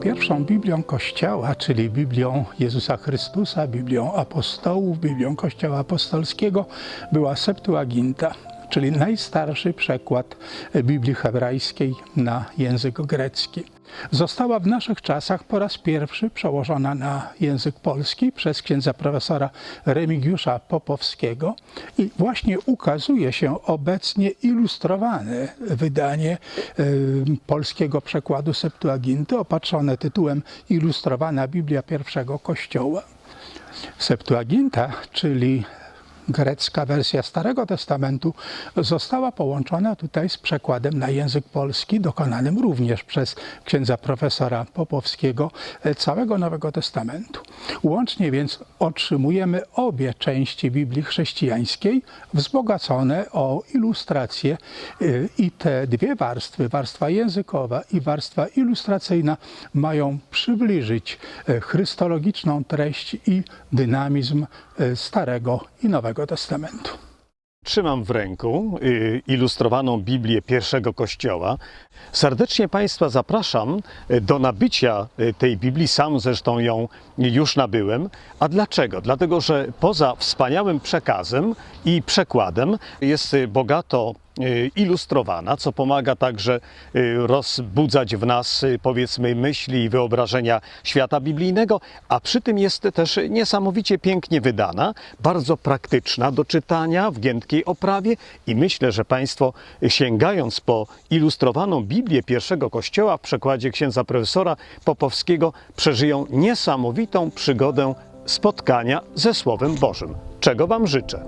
Pierwszą Biblią Kościoła, czyli Biblią Jezusa Chrystusa, Biblią apostołów, Biblią Kościoła Apostolskiego, była Septuaginta, czyli najstarszy przekład Biblii hebrajskiej na język grecki. Została w naszych czasach po raz pierwszy przełożona na język polski przez księdza profesora Remigiusza Popowskiego i właśnie ukazuje się obecnie ilustrowane wydanie polskiego przekładu Septuaginty opatrzone tytułem Ilustrowana Biblia pierwszego Kościoła. Septuaginta, czyli grecka wersja Starego Testamentu, została połączona tutaj z przekładem na język polski, dokonanym również przez księdza profesora Popowskiego e, całego Nowego Testamentu. Łącznie więc otrzymujemy obie części Biblii chrześcijańskiej, wzbogacone o ilustracje y, i te dwie warstwy, warstwa językowa i warstwa ilustracyjna, mają przybliżyć e, chrystologiczną treść i dynamizm e, Starego i Nowego Testamentu. Trzymam w ręku y, ilustrowaną Biblię pierwszego Kościoła. Serdecznie Państwa zapraszam y, do nabycia y, tej Biblii. Sam zresztą ją już nabyłem. A dlaczego? Dlatego, że poza wspaniałym przekazem i przekładem jest bogato ilustrowana, co pomaga także y, rozbudzać w nas, y, powiedzmy, myśli i wyobrażenia świata biblijnego, a przy tym jest też niesamowicie pięknie wydana, bardzo praktyczna do czytania w giętkiej oprawie i myślę, że Państwo sięgając po ilustrowaną Biblię pierwszego Kościoła w przekładzie księdza profesora Popowskiego przeżyją niesamowitą przygodę spotkania ze Słowem Bożym, czego Wam życzę.